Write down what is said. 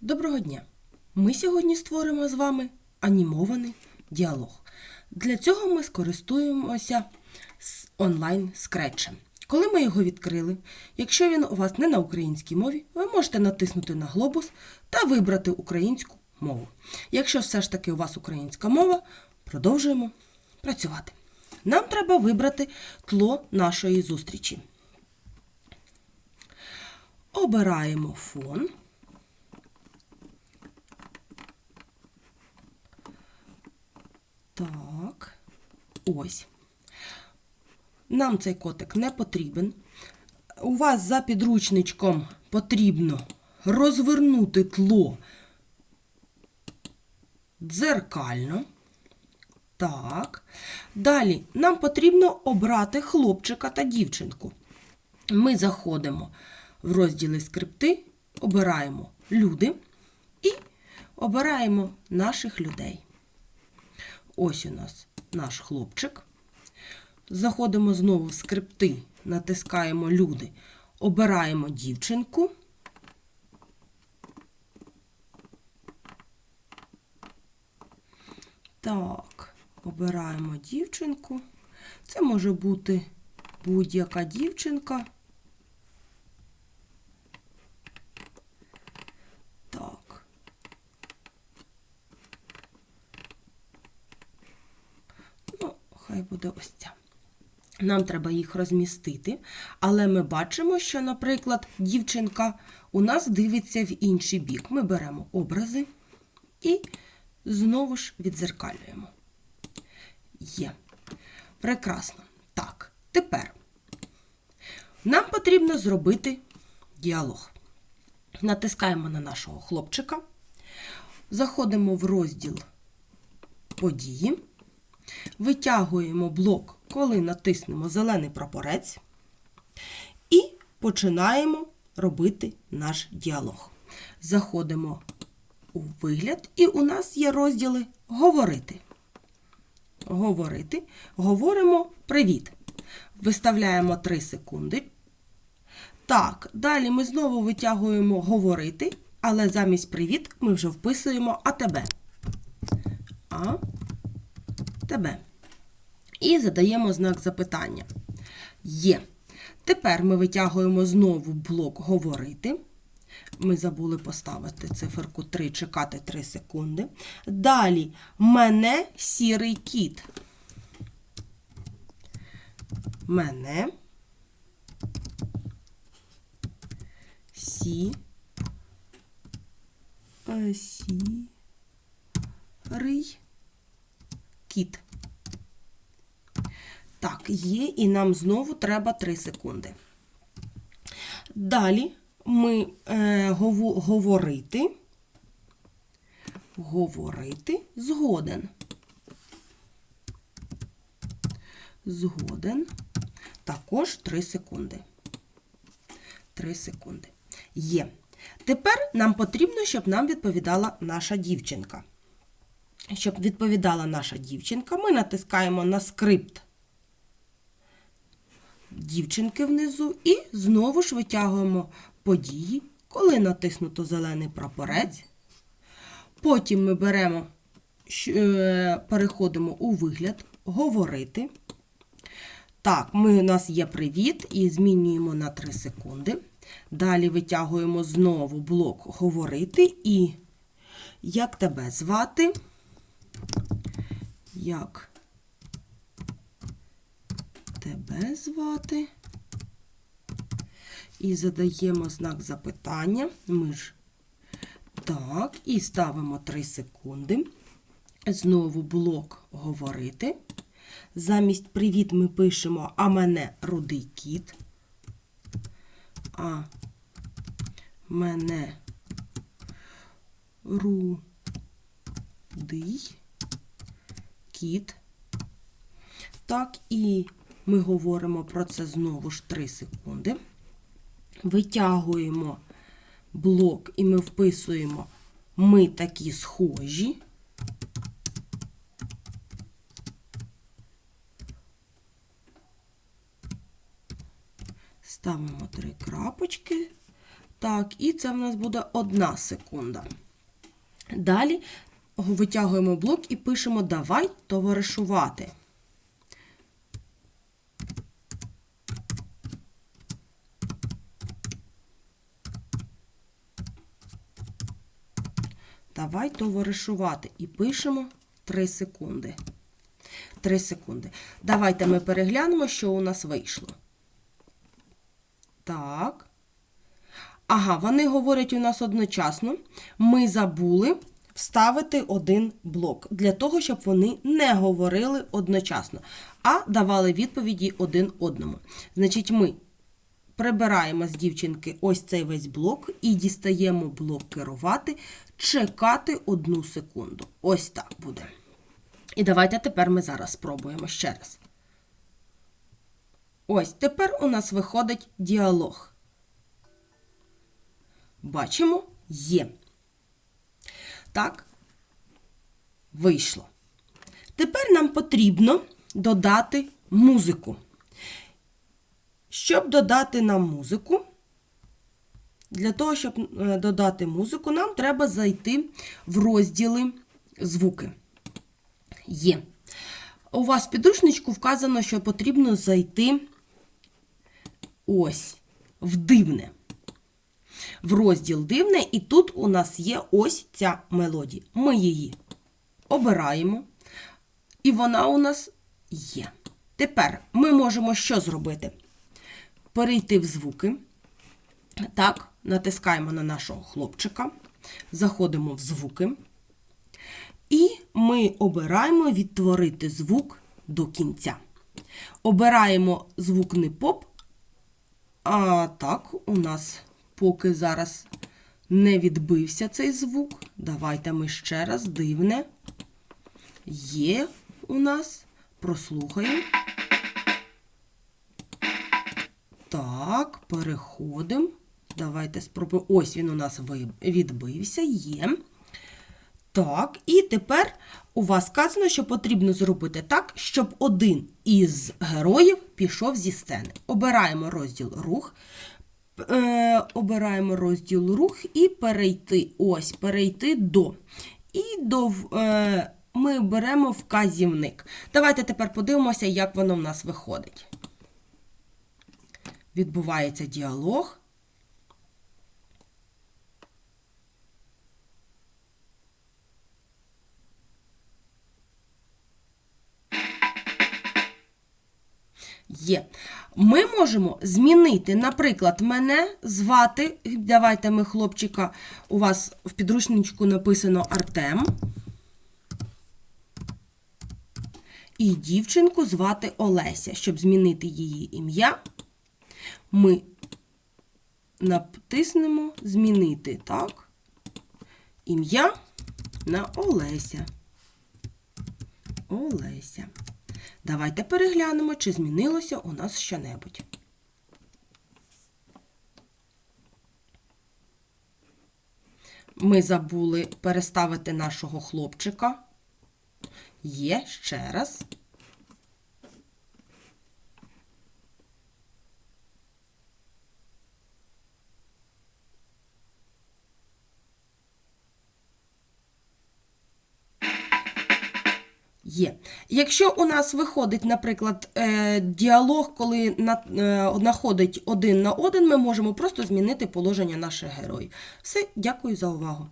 Доброго дня! Ми сьогодні створимо з вами анімований діалог. Для цього ми скористуємося онлайн скретчем. Коли ми його відкрили, якщо він у вас не на українській мові, ви можете натиснути на глобус та вибрати українську мову. Якщо все ж таки у вас українська мова, продовжуємо працювати. Нам треба вибрати тло нашої зустрічі. Обираємо фон. Так, ось. Нам цей котик не потрібен. У вас за підручничком потрібно розвернути тло дзеркально. Так. Далі нам потрібно обрати хлопчика та дівчинку. Ми заходимо в розділи скрипти, обираємо люди і обираємо наших людей. Ось у нас наш хлопчик. Заходимо знову в скрипти, натискаємо люди, обираємо дівчинку. Так, обираємо дівчинку. Це може бути будь-яка дівчинка. Так. Ну, хай буде ось ця. Нам треба їх розмістити, але ми бачимо, що, наприклад, дівчинка у нас дивиться в інший бік. Ми беремо образи і знову ж відзеркалюємо. Є. Прекрасно. Так, тепер нам потрібно зробити діалог. Натискаємо на нашого хлопчика, заходимо в розділ події, витягуємо блок, коли натиснемо зелений прапорець, і починаємо робити наш діалог. Заходимо у вигляд, і у нас є розділи Говорити. Говорити. Говоримо привіт. Виставляємо 3 секунди. Так, далі ми знову витягуємо говорити, але замість привіт ми вже вписуємо АТБ. А тебе. І задаємо знак запитання. Є. Тепер ми витягуємо знову блок говорити. Ми забули поставити циферку 3, чекати 3 секунди. Далі мене сірий кіт. Мене сі. е, Сірий кіт. Так, є, і нам знову треба 3 секунди. Далі ми е, гово- говорити, говорити згоден. Згоден. Також 3 секунди. 3 секунди. Є. Тепер нам потрібно, щоб нам відповідала наша дівчинка. Щоб відповідала наша дівчинка, ми натискаємо на скрипт дівчинки внизу і знову ж витягуємо події, коли натиснуто зелений прапорець. Потім ми беремо, е, переходимо у вигляд, говорити. Так, ми, у нас є привіт і змінюємо на 3 секунди. Далі витягуємо знову блок говорити і як тебе звати? Як тебе звати? І задаємо знак запитання. Ми ж так, і ставимо 3 секунди. Знову блок говорити. Замість привіт ми пишемо А мене рудий кіт. А мене рудий кіт. Так, і ми говоримо про це знову ж 3 секунди. Витягуємо блок і ми вписуємо ми такі схожі. Ставимо три крапочки. Так, і це в нас буде одна секунда. Далі витягуємо блок і пишемо Давай товаришувати. Давай товаришувати. І пишемо 3 секунди. 3 секунди. Давайте ми переглянемо, що у нас вийшло. Так. Ага, вони говорять у нас одночасно. Ми забули вставити один блок для того, щоб вони не говорили одночасно, а давали відповіді один одному. Значить, ми прибираємо з дівчинки ось цей весь блок і дістаємо блок керувати, чекати одну секунду. Ось так буде. І давайте тепер ми зараз спробуємо ще раз. Ось тепер у нас виходить діалог. Бачимо, є. Так, вийшло. Тепер нам потрібно додати музику. Щоб додати нам музику, для того, щоб е, додати музику, нам треба зайти в розділи звуки. Є. У вас в підручничку вказано, що потрібно зайти ось в дивне. В розділ дивне, і тут у нас є ось ця мелодія. Ми її обираємо, і вона у нас є. Тепер ми можемо що зробити? Перейти в звуки. Так, натискаємо на нашого хлопчика, заходимо в звуки. І ми обираємо відтворити звук до кінця. Обираємо звук не поп, а так, у нас поки зараз не відбився цей звук. Давайте ми ще раз дивне. Є у нас. Прослухаємо. Так, переходимо. Давайте спробуємо. Ось він у нас відбився, є. Так, і тепер у вас сказано, що потрібно зробити так, щоб один із героїв пішов зі сцени. Обираємо розділ рух. Е, обираємо розділ рух і перейти ось, перейти до. І до, е, ми беремо вказівник. Давайте тепер подивимося, як воно в нас виходить. Відбувається діалог. Є. Ми можемо змінити, наприклад, мене звати. Давайте ми хлопчика, у вас в підручничку написано Артем. І дівчинку звати Олеся. Щоб змінити її ім'я, ми натиснемо Змінити, так? Ім'я на Олеся. Олеся. Давайте переглянемо, чи змінилося у нас що-небудь. Ми забули переставити нашого хлопчика. Є ще раз. Є. Якщо у нас виходить, наприклад, е, діалог, коли е, находить один на один, ми можемо просто змінити положення наших героїв. Все, дякую за увагу.